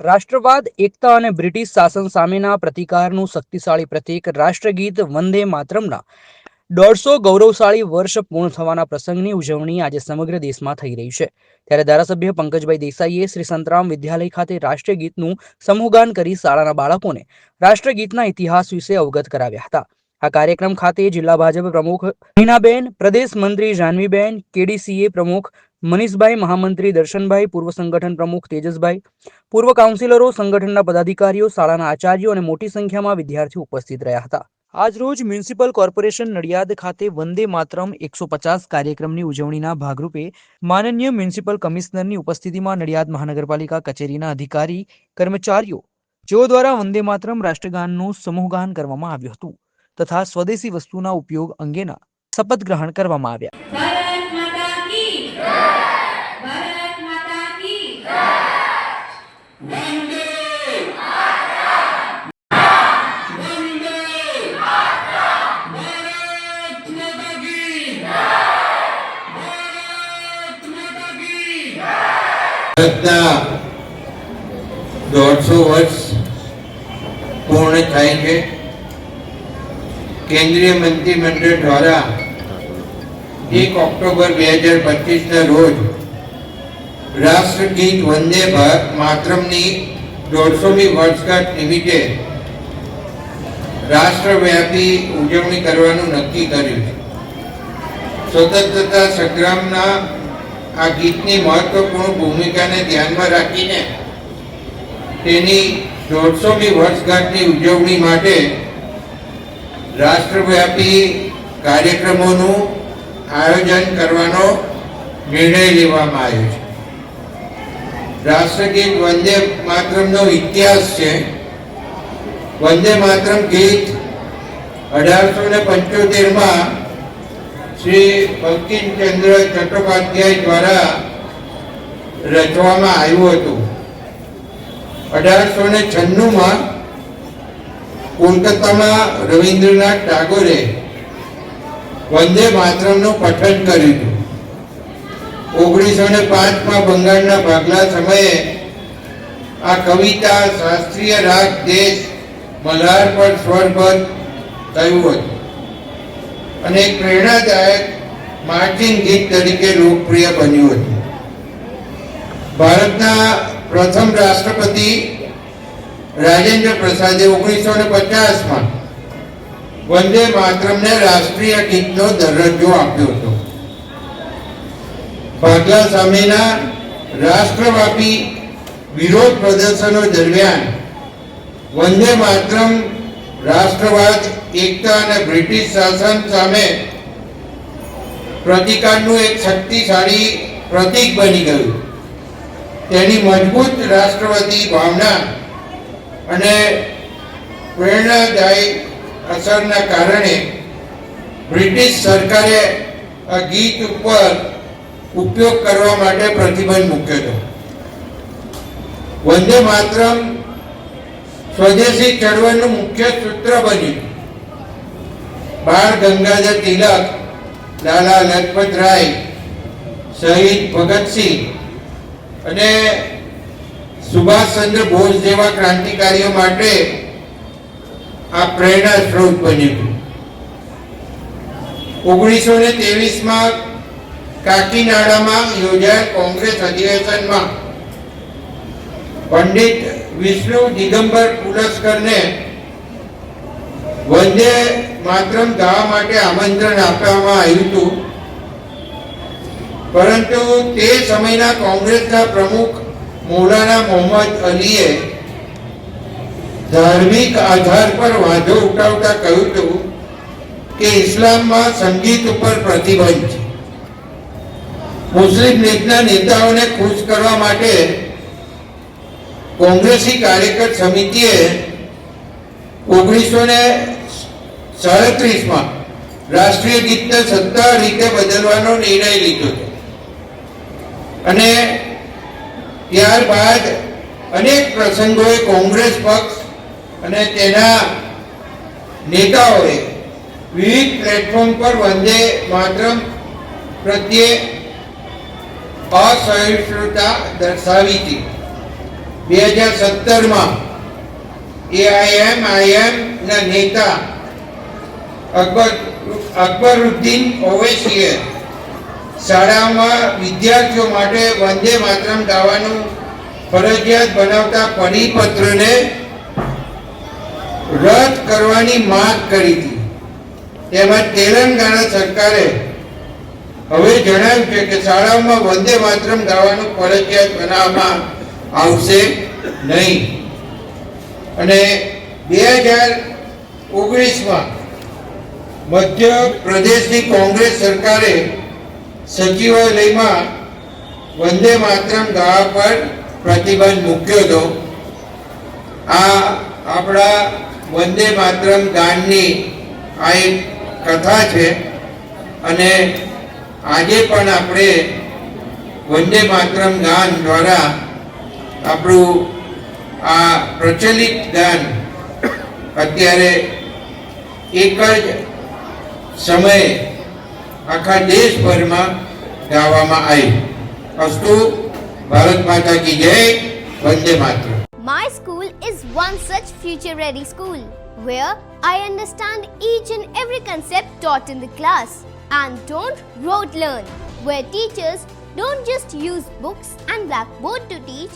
રાષ્ટ્રવાદ, એકતા અને બ્રિટિશ શાસન સામેના પ્રતિકારનું શક્તિશાળી પ્રતીક રાષ્ટ્રગીત વંદે માતરમના દોઢસો ગૌરવશાળી વર્ષ પૂર્ણ થવાના પ્રસંગની ઉજવણી આજે સમગ્ર દેશમાં થઈ રહી છે. ત્યારે ધારાસભ્ય પંકજભાઈ દેસાઈએ શ્રી સંતરામ વિદ્યાલય ખાતે રાષ્ટ્રગીતનું સમૂહગાન કરી શાળાના બાળકોને રાષ્ટ્રગીતના ઇતિહાસ વિશે અવગત કરાવ્યા હતા. આ કાર્યક્રમ ખાતે જિલ્લા ભાજપ પ્રમુખ મીનાબેન, પ્રદેશ મંત્રી જાનવીબેન, કેડીસીએ પ્રમુખ મનીષભાઈ, મહામંત્રી દર્શનભાઈ, પૂર્વ સંગઠન પ્રમુખ તેજસભાઈ, પૂર્વ કાઉન્સિલરો, સંગઠનના પદાધિકારીઓ, શાળાના આચાર્યો અને મોટી સંખ્યામાં વિદ્યાર્થીઓ ઉપસ્થિત રહ્યા હતા. આજરોજ મ્યુનિસિપલ કોર્પોરેશન નડિયાદ ખાતે વંદે માતરમ એકસો પચાસ કાર્યક્રમની ઉજવણીના ભાગરૂપે માનનીય મ્યુનિસિપલ કમિશનરની ઉપસ્થિતિમાં નડિયાદ મહાનગરપાલિકા કચેરીના અધિકારી, કર્મચારીઓ જેઓ દ્વારા વંદે માતરમ રાષ્ટ્રગાનનું સમૂહગાન કરવામાં આવ્યું હતું તથા સ્વદેશી વસ્તુના ઉપયોગ અંગેના શપથ ગ્રહણ કરવામાં આવ્યા. ભારતના દોઢસો વર્ષ પૂર્ણ થાય છે. કેન્દ્રીય મંત્રીમંડળ દ્વારા એક ઓક્ટોબર બે હજાર પચીસના રોજ રાષ્ટ્રગીત વંદે ભારત માતરમની દોઢસોમી વર્ષગાંઠ નિમિત્તે રાષ્ટ્રવ્યાપી ઉજવણી કરવાનું નક્કી કર્યું છે. સ્વતંત્રતા સંગ્રામના આ ગીતની મહત્વપૂર્ણ ભૂમિકાને ધ્યાનમાં રાખીને તેની દોઢસોમી વર્ષગાંઠની ઉજવણી માટે રાષ્ટ્રવ્યાપી કાર્યક્રમોનું આયોજન કરવાનો નિર્ણય લેવામાં આવ્યો છે. રાષ્ટ્રગીત વંદે માતરમનો ઇતિહાસ છે. વંદે માતરમ ગીત અઢારસો ને પંચોતેરમાં શ્રી બંકિમચંદ્ર ચટ્ટોપાધ્યાય દ્વારા રચવામાં આવ્યું હતું. અઢારસો ને છન્નુંમાં કોલકાતામાં રવિન્દ્રનાથ ટાગોરે વંદે માતરમનું પઠન કર્યું હતું. ઓગણીસો ને પાંચમાં બંગાળના ભાગલા સમયે આ કવિતા શાસ્ત્રીય રાગ દેશ, મલ્હાર પર સ્વરબદ્ધ થયું હતું. અને એક પ્રેરણાદાયક માર્ચિંગ ગીત તરીકે લોકપ્રિય બન્યું હતું. ભારતના પ્રથમ રાષ્ટ્રપતિ રાજેન્દ્ર પ્રસાદે ઓગણીસો ને પચાસમાં વંદે માતરમને રાષ્ટ્રીય ગીતનો દરજ્જો આપ્યો હતો. ભાગલા સામેના રાષ્ટ્રવ્યાપી વિરોધ પ્રદર્શનો દરમિયાન વંદે માતરમ રાષ્ટ્રવાદ, એકતા અને બ્રિટિશ શાસન સામે પ્રતિકારનું એક શક્તિશાળી પ્રતીક બની ગયું. તેની મજબૂત રાષ્ટ્રવાદી ભાવના અને પ્રેરણાદાયી અસરના કારણે બ્રિટિશ સરકારે આ ગીત ઉપર ઉપયોગ કરવા માટે પ્રતિબંધ મૂક્યો હતો. વંદે માતરમ સ્વદેશી ચળવળનું મુખ્ય સૂત્ર બન્યું. બાળ ગંગાધર તિલક, લાલા લજપત રાય, શહીદ ભગતસિંહ અને સુભાષચંદ્ર બોઝ જેવા ક્રાંતિકારીઓ માટે આ પ્રેરણા સ્ત્રોત બન્યું ઓગણીસો ને ત્રેવીસમાં કાકીનાડામાં યોજાયેલ કોંગ્રેસ અધિવેશનમાં પંડિત વિષ્ણુ દિગંબર પુલસ્કરને વંદે માતરમ ગાવા માટે આમંત્રણ આપવામાં આવ્યું હતું. પરંતુ તે સમયના કોંગ્રેસના પ્રમુખ મૌલાના મોહમ્મદ અલીએ ધાર્મિક આધાર પર વાંધો ઉઠાવતા કહ્યું હતું કે ઇસ્લામમાં સંગીત ઉપર પ્રતિબંધ. છે મુસ્લિમ લીગના નેતાઓને ખુશ કરવા માટે કોંગ્રેસી કાર્યકર સમિતિએ ઓગણીસો ને સાડત્રીસમાં રાષ્ટ્રીય ગીતને સત્તા રીતે બદલવાનો નિર્ણય લીધો હતો. અને ત્યારબાદ અનેક પ્રસંગોએ કોંગ્રેસ પક્ષ અને તેના નેતાઓએ વિવિધ પ્લેટફોર્મ પર વંદે માતરમ પ્રત્યે અસહિષ્ણુતા દર્શાવી હતી. બે હજાર સત્તરમાં ના નેતા અકબર, અકબરુદ્દીન ઓવૈસીએ શાળામાં વિદ્યાર્થીઓ માટે વંદે માતરમ ગાવાનું ફરજિયાત બનાવતા પરિપત્રને રદ કરવાની માંગ કરી હતી. તેમજ તેલંગાણા સરકારે હવે જણાવ્યું છે કે શાળાઓમાં વંદે માતરમ ગાવાનું ફરજિયાત બનાવવામાં આવશે નહીં. અને બે હજાર ઓગણીસમાં મધ્ય પ્રદેશની કોંગ્રેસ સરકારે સચિવાલયમાં વંદે માતરમ ગાવા પર પ્રતિબંધ મૂક્યો હતો. આ આપણા વંદે માતરમ ગાનની આ એક કથા છે અને આજે પણ આપણે વંદે માતરમ ગાન દ્વારા આપણું આ પ્રચલિત ગાન અત્યારે એક જ સમયે આખા દેશભરમાં ગાવામાં આવ્યું અસ્તુ ભારત માતા કી જય Vande Mataram My school is one such future ready school where I understand each and every concept taught in the class and don't rote learn, where teachers don't just use books and blackboard to teach